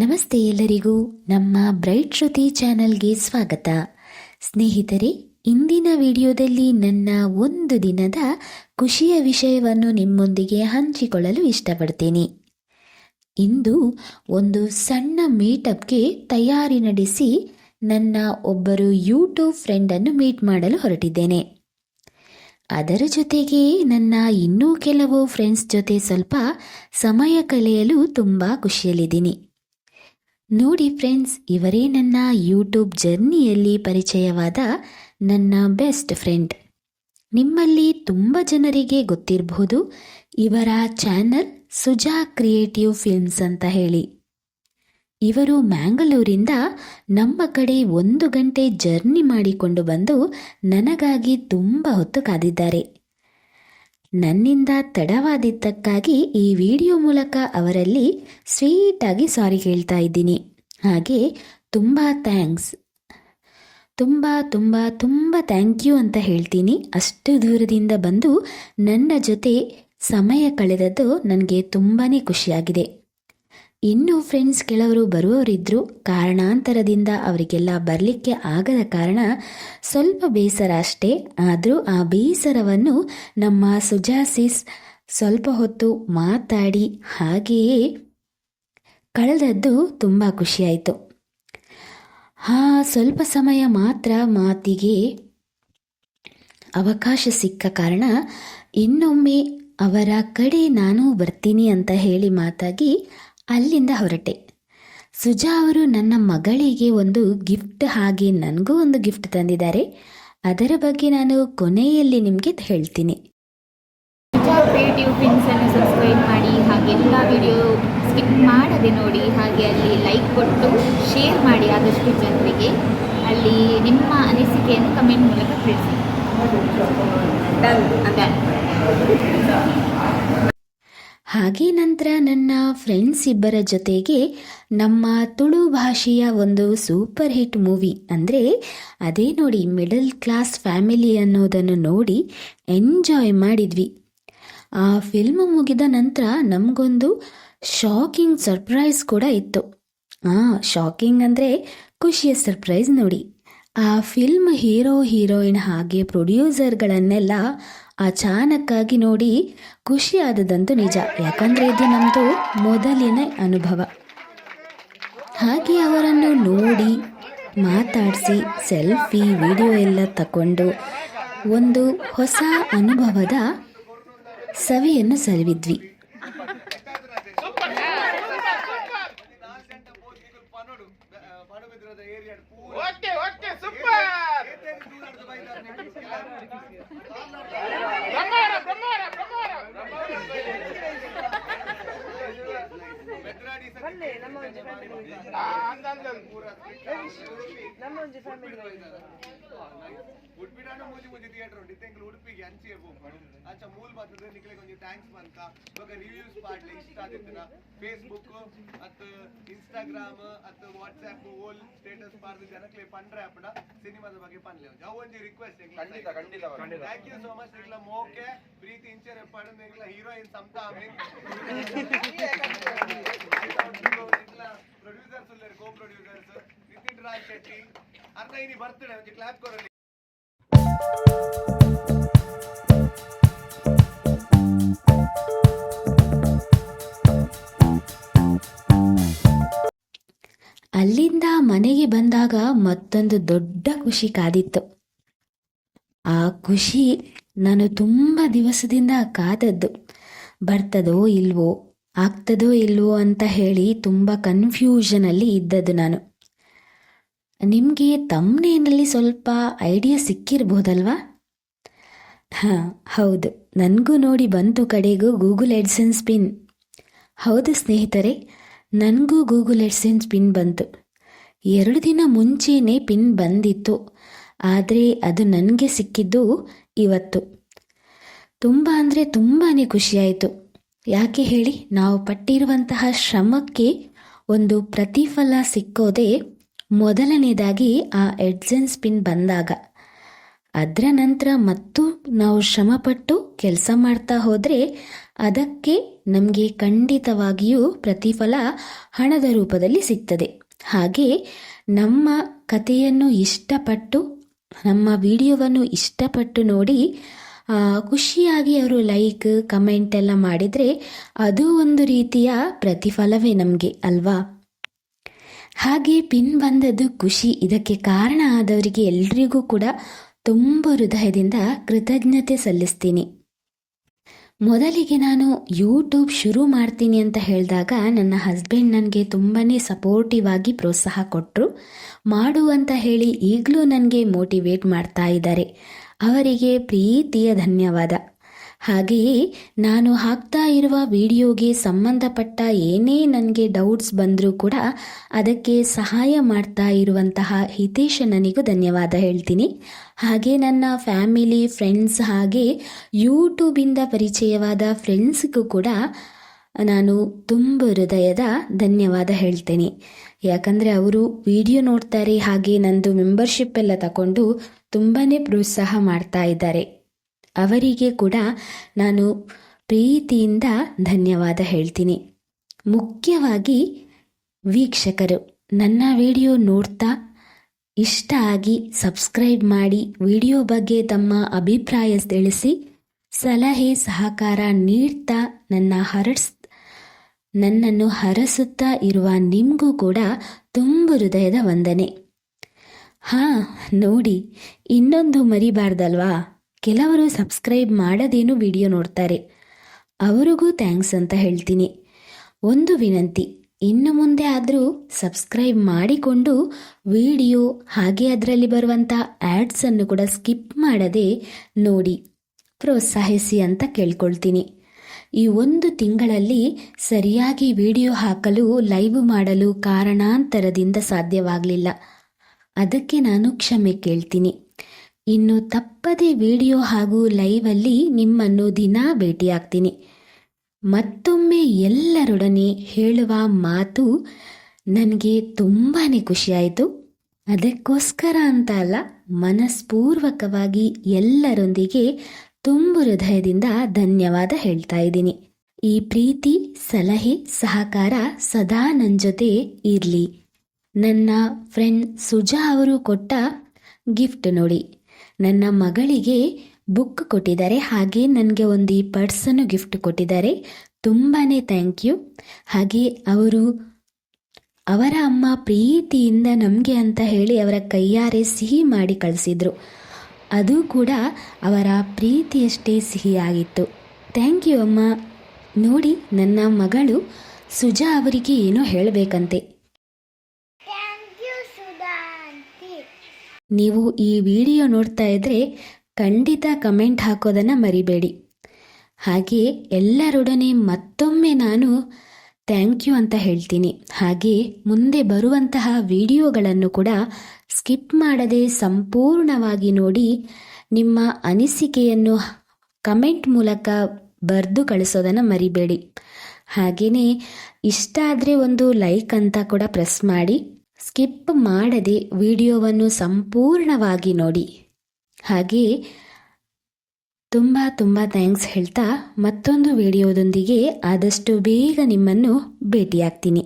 ನಮಸ್ತೆ ಎಲ್ಲರಿಗೂ ನಮ್ಮ ಬ್ರೈಟ್ ಶ್ರುತಿ ಚಾನಲ್ಗೆ ಸ್ವಾಗತ. ಸ್ನೇಹಿತರೆ, ಇಂದಿನ ವಿಡಿಯೋದಲ್ಲಿ ನನ್ನ ಒಂದು ದಿನದ ಖುಷಿಯ ವಿಷಯವನ್ನು ನಿಮ್ಮೊಂದಿಗೆ ಹಂಚಿಕೊಳ್ಳಲು ಇಷ್ಟಪಡ್ತೀನಿ. ಇಂದು ಒಂದು ಸಣ್ಣ ಮೀಟಪ್ಗೆ ತಯಾರಿ ನಡೆಸಿ ನನ್ನ ಒಬ್ಬರು ಯೂಟ್ಯೂಬ್ ಫ್ರೆಂಡನ್ನು ಮೀಟ್ ಮಾಡಲು ಹೊರಟಿದ್ದೇನೆ. ಅದರ ಜೊತೆಗೆ ನನ್ನ ಇನ್ನೂ ಕೆಲವು ಫ್ರೆಂಡ್ಸ್ ಜೊತೆ ಸ್ವಲ್ಪ ಸಮಯ ಕಳೆಯಲು ತುಂಬ ಖುಷಿಯಲ್ಲಿದ್ದೀನಿ. ನೋಡಿ ಫ್ರೆಂಡ್ಸ್, ಇವರೇ ನನ್ನ ಯೂಟ್ಯೂಬ್ ಜರ್ನಿಯಲ್ಲಿ ಪರಿಚಯವಾದ ನನ್ನ ಬೆಸ್ಟ್ ಫ್ರೆಂಡ್. ನಿಮ್ಮಲ್ಲಿ ತುಂಬ ಜನರಿಗೆ ಗೊತ್ತಿರಬಹುದು, ಇವರ ಚಾನಲ್ ಸುಜಾ ಕ್ರಿಯೇಟಿವ್ ಫಿಲ್ಮ್ಸ್ ಅಂತ ಹೇಳಿ. ಇವರು ಮ್ಯಾಂಗಳೂರಿಂದ ನಮ್ಮ ಕಡೆ ಒಂದು ಗಂಟೆ ಜರ್ನಿ ಮಾಡಿಕೊಂಡು ಬಂದು ನನಗಾಗಿ ತುಂಬ ಹೊತ್ತು ಕಾದಿದ್ದಾರೆ. ನನ್ನಿಂದ ತಡವಾದಿದ್ದಕ್ಕಾಗಿ ಈ ವಿಡಿಯೋ ಮೂಲಕ ಅವರಲ್ಲಿ ಸ್ವೀಟಾಗಿ ಸಾರಿ ಕೇಳ್ತಾ ಇದ್ದೀನಿ. ಹಾಗೆ ತುಂಬ ಥ್ಯಾಂಕ್ಸ್. ತುಂಬ ತುಂಬ ತುಂಬ ಥ್ಯಾಂಕ್ ಯು ಅಂತ ಹೇಳ್ತೀನಿ. ಅಷ್ಟು ದೂರದಿಂದ ಬಂದು ನನ್ನ ಜೊತೆ ಸಮಯ ಕಳೆದದ್ದು ನನಗೆ ತುಂಬಾ ಖುಷಿಯಾಗಿದೆ. ಇನ್ನೂ ಫ್ರೆಂಡ್ಸ್ ಕೆಲವರು ಬರುವವರಿದ್ದರು ಕಾರಣಾಂತರದಿಂದ ಅವರಿಗೆಲ್ಲ ಬರಲಿಕ್ಕೆ ಆಗದ ಕಾರಣ ಸ್ವಲ್ಪ ಬೇಸರ ಅಷ್ಟೇ. ಆದರೂ ಆ ಬೇಸರವನ್ನು ನಮ್ಮ ಸುಜಾಸಿಸ್ ಸ್ವಲ್ಪ ಹೊತ್ತು ಮಾತಾಡಿ ಹಾಗೆಯೇ ಕಳೆದದ್ದು ತುಂಬ ಖುಷಿಯಾಯಿತು. ಹಾಂ, ಸ್ವಲ್ಪ ಸಮಯ ಮಾತ್ರ ಮಾತಿಗೆ ಅವಕಾಶ ಸಿಕ್ಕ ಕಾರಣ ಇನ್ನೊಮ್ಮೆ ಅವರ ಕಡೆ ನಾನು ಬರ್ತೀನಿ ಅಂತ ಹೇಳಿ ಮಾತಾಗಿ ಅಲ್ಲಿಂದ ಹೊರಟೆ. ಸುಜಾ ಅವರು ನನ್ನ ಮಗಳಿಗೆ ಒಂದು ಗಿಫ್ಟ್ ಹಾಗೆ ನನಗೂ ಒಂದು ಗಿಫ್ಟ್ ತಂದಿದ್ದಾರೆ. ಅದರ ಬಗ್ಗೆ ನಾನು ಕೊನೆಯಲ್ಲಿ ನಿಮಗೆ ಹೇಳ್ತೀನಿ. ಸಬ್ಸ್ಕ್ರೈಬ್ ಮಾಡಿ ಹಾಗೆ ಎಲ್ಲ ವಿಡಿಯೋ ಸ್ಕಿಪ್ ಮಾಡದೆ ನೋಡಿ ಹಾಗೆ ಅಲ್ಲಿ ಲೈಕ್ ಕೊಟ್ಟು ಶೇರ್ ಮಾಡಿ ಆದಷ್ಟು ಜನರಿಗೆ. ಅಲ್ಲಿ ನಿಮ್ಮ ಅನಿಸಿಕೆಯನ್ನು ಕಮೆಂಟ್ ಮೂಲಕ ತಿಳಿಸಿ. ಹಾಗೆ ನಂತರ ನನ್ನ ಫ್ರೆಂಡ್ಸ್ ಇಬ್ಬರ ಜೊತೆಗೆ ನಮ್ಮ ತುಳು ಭಾಷೆಯ ಒಂದು ಸೂಪರ್ ಹಿಟ್ ಮೂವಿ ಅಂದರೆ ಅದೇ ನೋಡಿ ಮಿಡಲ್ ಕ್ಲಾಸ್ ಫ್ಯಾಮಿಲಿ ಅನ್ನೋದನ್ನು ನೋಡಿ ಎಂಜಾಯ್ ಮಾಡಿದ್ವಿ. ಆ ಫಿಲ್ಮ್ ಮುಗಿದ ನಂತರ ನಮಗೊಂದು ಶಾಕಿಂಗ್ ಸರ್ಪ್ರೈಸ್ ಕೂಡ ಇತ್ತು. ಹಾಂ ಶಾಕಿಂಗ್ ಅಂದರೆ ಖುಷಿಯ ಸರ್ಪ್ರೈಸ್ ನೋಡಿ. ಆ ಫಿಲ್ಮ್ ಹೀರೋ ಹೀರೋಯಿನ್ ಹಾಗೆ ಪ್ರೊಡ್ಯೂಸರ್ಗಳನ್ನೆಲ್ಲ ಅಚಾನಕ್ಕಾಗಿ ನೋಡಿ ಖುಷಿಯಾದದಂತೂ ನಿಜ. ಯಾಕಂದರೆ ಇದು ನಮ್ಮದು ಮೊದಲಿನ ಅನುಭವ. ಹಾಗೆ ಅವರನ್ನು ನೋಡಿ, ಮಾತಾಡಿಸಿ, ಸೆಲ್ಫಿ, ವಿಡಿಯೋ ಎಲ್ಲ ತಗೊಂಡು ಒಂದು ಹೊಸ ಅನುಭವದ ಸವಿಯನ್ನು ಸವಿದ್ವಿ ಸೂಪರ್! 아, 한 잔, 한 잔. ಅಂದ್ ಅಂದ್ ಅಂದ್. ಉಡುಪಿಡಾನು ಮೂಜಿ ಮೂಜಿ ಥಿಯೇಟರ್ ಉಂಟು. ಇತ್ತೆಂಕ್ಲು ಉಡುಪಿಗೆ ಅಂಚೆ ಅಂಚ ಮೂಲ್ ಬರ್ತದೆ ನಿಕ್ಲೆ ಕೊಂಚ ಥ್ಯಾಂಕ್ಸ್ ಬಂತ ಇವಾಗ ರಿವ್ಯೂಸ್ ಪಾಡ್ಲಿ ಇಷ್ಟ ಆದಿತ್ತನ ಫೇಸ್ಬುಕ್ ಅತ್ ಇನ್ಸ್ಟಾಗ್ರಾಮ್ ಅತ್ ವಾಟ್ಸ್ಆಪ್ ಓಲ್ ಸ್ಟೇಟಸ್ ಪಾರ್ದು ಜನಕ್ಲೆ ಪಂಡ್ರೆ ಆಪಡ ಸಿನಿಮಾದ ಬಗ್ಗೆ ಪನ್ಲೆ ಅವು ಒಂಜಿ ರಿಕ್ವೆಸ್ಟ್ ಖಂಡಿತ ಖಂಡಿತ ಖಂಡಿತ. ಥ್ಯಾಂಕ್ ಯು ಸೋ ಮಚ್ ನಿಕ್ಲ ಓಕೆ ಪ್ರೀತಿ ಇಂಚರ್ ಎಪ್ಪಾಡು ನಿಕ್ಲ ಹೀರೋಯಿನ್ ಸಮತಾ ಅಮೀನ್ ಪ್ರೊಡ್ಯೂಸರ್ಸ್ ಉಳ್ಳೇರು ಕೋ ಪ್ರೊಡ್ಯೂಸರ್ಸ್ ನಿತಿನ್ ರಾಜ್ ಶೆಟ್ಟಿ. ಅರ್ಧ ಇನಿ ಬರ್ತಾಳೆ ಒಂಜಿ ಕ್ಲಾಪ್ ಕೊರಲಿ ಅಲ್ಲಿಂದ ಮನೆಗೆ ಬಂದಾಗ ಮತ್ತೊಂದು ದೊಡ್ಡ ಖುಷಿ ಕಾದಿತ್ತು. ಆ ಖುಷಿ ನಾನು ತುಂಬ ದಿವಸದಿಂದ ಕಾದದ್ದು. ಬರ್ತದೋ ಇಲ್ವೋ ಆಗ್ತದೋ ಇಲ್ವೋ ಅಂತ ಹೇಳಿ ತುಂಬ ಕನ್ಫ್ಯೂಷನಲ್ಲಿ ಇದ್ದದ್ದು ನಾನು. ನಿಮಗೆ ತಮ್ಮನೇನಲ್ಲಿ ಸ್ವಲ್ಪ ಐಡಿಯಾ ಸಿಕ್ಕಿರ್ಬೋದಲ್ವಾ? ಹಾಂ, ಹೌದು. ನನಗೂ ನೋಡಿ ಬಂತು ಕಡೆಗೂ ಗೂಗಲ್ ಎಡ್ಸೆನ್ಸ್ ಪಿನ್ ಹೌದು ಸ್ನೇಹಿತರೆ, ನನಗೂ ಗೂಗಲ್ ಎಡ್ಸೆನ್ಸ್ ಪಿನ್ ಬಂತು. ಎರಡು ದಿನ ಮುಂಚೆನೇ ಪಿನ್ ಬಂದಿತ್ತು. ಆದರೆ ಅದು ನನಗೆ ಸಿಕ್ಕಿದ್ದು ಇವತ್ತು. ತುಂಬ ಅಂದರೆ ತುಂಬಾ ಖುಷಿಯಾಯಿತು. ಯಾಕೆ ಹೇಳಿ? ನಾವು ಪಟ್ಟಿರುವಂತಹ ಶ್ರಮಕ್ಕೆ ಒಂದು ಪ್ರತಿಫಲ ಸಿಕ್ಕೋದೇ ಮೊದಲನೇದಾಗಿ ಆ ಎಡ್ಜನ್ ಸ್ಪಿನ್ ಬಂದಾಗ. ಅದರ ನಂತರ ಮತ್ತು ನಾವು ಶ್ರಮಪಟ್ಟು ಕೆಲಸ ಮಾಡ್ತಾ ಹೋದರೆ ಅದಕ್ಕೆ ನಮಗೆ ಖಂಡಿತವಾಗಿಯೂ ಪ್ರತಿಫಲ ಹಣದ ರೂಪದಲ್ಲಿ ಸಿಗ್ತದೆ. ಹಾಗೆ ನಮ್ಮ ಕಥೆಯನ್ನು ಇಷ್ಟಪಟ್ಟು, ನಮ್ಮ ವಿಡಿಯೋವನ್ನು ಇಷ್ಟಪಟ್ಟು ನೋಡಿ ಖುಷಿಯಾಗಿ ಅವರು ಲೈಕ್ ಕಮೆಂಟ್ ಎಲ್ಲ ಮಾಡಿದರೆ ಅದು ಒಂದು ರೀತಿಯ ಪ್ರತಿಫಲವೇ ನಮಗೆ, ಅಲ್ವಾ? ಹಾಗೆ ಪಿನ್ ಬಂದದ್ದು ಖುಷಿ. ಇದಕ್ಕೆ ಕಾರಣ ಆದವರಿಗೆ ಎಲ್ರಿಗೂ ಕೂಡ ತುಂಬ ಹೃದಯದಿಂದ ಕೃತಜ್ಞತೆ ಸಲ್ಲಿಸ್ತೀನಿ. ಮೊದಲಿಗೆ ನಾನು ಯೂಟ್ಯೂಬ್ ಶುರು ಮಾಡ್ತೀನಿ ಅಂತ ಹೇಳಿದಾಗ ನನ್ನ ಹಸ್ಬೆಂಡ್ ನನಗೆ ತುಂಬಾ ಸಪೋರ್ಟಿವ್ ಆಗಿ ಪ್ರೋತ್ಸಾಹ ಕೊಟ್ಟರು ಮಾಡು ಅಂತ ಹೇಳಿ ಈಗಲೂ ನನಗೆ ಮೋಟಿವೇಟ್ ಮಾಡ್ತಾ ಇದ್ದಾರೆ. ಅವರಿಗೆ ಪ್ರೀತಿಯ ಧನ್ಯವಾದ. ಹಾಗೆಯೇ ನಾನು ಹಾಕ್ತಾ ಇರುವ ವಿಡಿಯೋಗೆ ಸಂಬಂಧಪಟ್ಟ ಏನೇ ನನಗೆ ಡೌಟ್ಸ್ ಬಂದರೂ ಕೂಡ ಅದಕ್ಕೆ ಸಹಾಯ ಮಾಡ್ತಾ ಇರುವಂತಹ ಹಿತೇಶನಿಗೂ ಧನ್ಯವಾದ ಹೇಳ್ತೀನಿ. ಹಾಗೆ ನನ್ನ ಫ್ಯಾಮಿಲಿ, ಫ್ರೆಂಡ್ಸ್ ಹಾಗೆ ಯೂಟ್ಯೂಬಿಂದ ಪರಿಚಯವಾದ ಫ್ರೆಂಡ್ಸ್ಗೂ ಕೂಡ ನಾನು ತುಂಬ ಹೃದಯದ ಧನ್ಯವಾದ ಹೇಳ್ತೇನೆ. ಯಾಕಂದರೆ ಅವರು ವಿಡಿಯೋ ನೋಡ್ತಾರೆ ಹಾಗೆ ನಂದು ಮೆಂಬರ್ಶಿಪ್ ಎಲ್ಲ ತಗೊಂಡು ತುಂಬಾ ಪ್ರೋತ್ಸಾಹ ಮಾಡ್ತಾ ಇದ್ದಾರೆ. ಅವರಿಗೆ ಕೂಡ ನಾನು ಪ್ರೀತಿಯಿಂದ ಧನ್ಯವಾದ ಹೇಳ್ತೀನಿ. ಮುಖ್ಯವಾಗಿ ವೀಕ್ಷಕರು, ನನ್ನ ವಿಡಿಯೋ ನೋಡ್ತಾ ಇಷ್ಟ ಆಗಿ ಸಬ್ಸ್ಕ್ರೈಬ್ ಮಾಡಿ, ವಿಡಿಯೋ ಬಗ್ಗೆ ತಮ್ಮ ಅಭಿಪ್ರಾಯ ತಿಳಿಸಿ, ಸಲಹೆ ಸಹಕಾರ ನೀಡ್ತಾ ನನ್ನ ಹರಡ್ಸ್ ನನ್ನನ್ನು ಹರಸುತ್ತಾ ಇರುವ ನಿಮಗೂ ಕೂಡ ತುಂಬ ಹೃದಯದ ವಂದನೆ. ಹಾಂ, ನೋಡಿ, ಇನ್ನೊಂದು ಮರಿಬಾರ್ದಲ್ವಾ? ಕೆಲವರು ಸಬ್ಸ್ಕ್ರೈಬ್ ಮಾಡದೇನು ವಿಡಿಯೋ ನೋಡ್ತಾರೆ. ಅವರಿಗೂ ಥ್ಯಾಂಕ್ಸ್ ಅಂತ ಹೇಳ್ತೀನಿ. ಒಂದು ವಿನಂತಿ, ಇನ್ನು ಮುಂದೆ ಆದರೂ ಸಬ್ಸ್ಕ್ರೈಬ್ ಮಾಡಿಕೊಂಡು ವಿಡಿಯೋ ಹಾಗೆ ಅದರಲ್ಲಿ ಬರುವಂಥ ಆ್ಯಡ್ಸನ್ನು ಕೂಡ ಸ್ಕಿಪ್ ಮಾಡದೆ ನೋಡಿ, ಪ್ರೋತ್ಸಾಹಿಸಿ ಅಂತ ಕೇಳ್ಕೊಳ್ತೀನಿ. ಈ ಒಂದು ತಿಂಗಳಲ್ಲಿ ಸರಿಯಾಗಿ ವಿಡಿಯೋ ಹಾಕಲು, ಲೈವ್ ಮಾಡಲು ಕಾರಣಾಂತರದಿಂದ ಸಾಧ್ಯವಾಗಲಿಲ್ಲ. ಅದಕ್ಕೆ ನಾನು ಕ್ಷಮೆ ಕೇಳ್ತೀನಿ. ಇನ್ನು ತಪ್ಪದೆ ವಿಡಿಯೋ ಹಾಗೂ ಲೈವಲ್ಲಿ ನಿಮ್ಮನ್ನು ದಿನ ಭೇಟಿಯಾಗ್ತೀನಿ. ಮತ್ತೊಮ್ಮೆ ಎಲ್ಲರೊಡನೆ ಹೇಳುವ ಮಾತು ನನಗೆ ತುಂಬಾ ಖುಷಿಯಾಯಿತು. ಅದಕ್ಕೋಸ್ಕರ ಅಂತ ಅಲ್ಲ, ಮನಸ್ಪೂರ್ವಕವಾಗಿ ಎಲ್ಲರೊಂದಿಗೆ ತುಂಬ ಹೃದಯದಿಂದ ಧನ್ಯವಾದ ಹೇಳ್ತಾ ಇದ್ದೀನಿ. ಈ ಪ್ರೀತಿ, ಸಲಹೆ, ಸಹಕಾರ ಸದಾ ನನ್ನ ಜೊತೆ ಇರಲಿ. ನನ್ನ ಫ್ರೆಂಡ್ ಸುಜಾ ಅವರು ಕೊಟ್ಟ ಗಿಫ್ಟ್ ನೋಡಿ. ನನ್ನ ಮಗಳಿಗೆ ಬುಕ್ ಕೊಟ್ಟಿದ್ದಾರೆ. ಹಾಗೆ ನನಗೆ ಒಂದು ಈ ಪರ್ಸನ್ನು ಗಿಫ್ಟ್ ಕೊಟ್ಟಿದ್ದಾರೆ. ತುಂಬಾ ಥ್ಯಾಂಕ್ ಯು. ಹಾಗೆ ಅವರು ಅವರ ಅಮ್ಮ ಪ್ರೀತಿಯಿಂದ ನಮಗೆ ಅಂತ ಹೇಳಿ ಅವರ ಕೈಯಾರೆ ಸಿಹಿ ಮಾಡಿ ಕಳಿಸಿದ್ರು. ಅದು ಕೂಡ ಅವರ ಪ್ರೀತಿಯಷ್ಟೇ ಸಿಹಿಯಾಗಿತ್ತು. ಥ್ಯಾಂಕ್ ಯು ಅಮ್ಮ. ನೋಡಿ ನನ್ನ ಮಗಳು ಸುಜಾ ಅವರಿಗೆ ಏನೋ ಹೇಳಬೇಕಂತೆ. ನೀವು ಈ ವಿಡಿಯೋ ನೋಡ್ತಾ ಇದ್ರೆ ಖಂಡಿತ ಕಮೆಂಟ್ ಹಾಕೋದನ್ನು ಮರಿಬೇಡಿ. ಹಾಗೆ ಎಲ್ಲರೊಡನೆ ಮತ್ತೊಮ್ಮೆ ನಾನು ಥ್ಯಾಂಕ್ ಯು ಅಂತ ಹೇಳ್ತೀನಿ. ಹಾಗೆ ಮುಂದೆ ಬರುವಂತಹ ವಿಡಿಯೋಗಳನ್ನು ಕೂಡ ಸ್ಕಿಪ್ ಮಾಡದೆ ಸಂಪೂರ್ಣವಾಗಿ ನೋಡಿ ನಿಮ್ಮ ಅನಿಸಿಕೆಯನ್ನು ಕಮೆಂಟ್ ಮೂಲಕ ಬರೆದು ಕಳಿಸೋದನ್ನು ಮರಿಬೇಡಿ. ಹಾಗೆಯೇ ಇಷ್ಟ ಆದರೆ ಒಂದು ಲೈಕ್ ಅಂತ ಕೂಡ ಪ್ರೆಸ್ ಮಾಡಿ. ಸ್ಕಿಪ್ ಮಾಡದೆ ವಿಡಿಯೋವನ್ನು ಸಂಪೂರ್ಣವಾಗಿ ನೋಡಿ. ಹಾಗೆ ತುಂಬ ತುಂಬ ಥ್ಯಾಂಕ್ಸ್ ಹೇಳ್ತಾ ಮತ್ತೊಂದು ವಿಡಿಯೋದೊಂದಿಗೆ ಆದಷ್ಟು ಬೇಗ ನಿಮ್ಮನ್ನು ಭೇಟಿಯಾಗ್ತೀನಿ.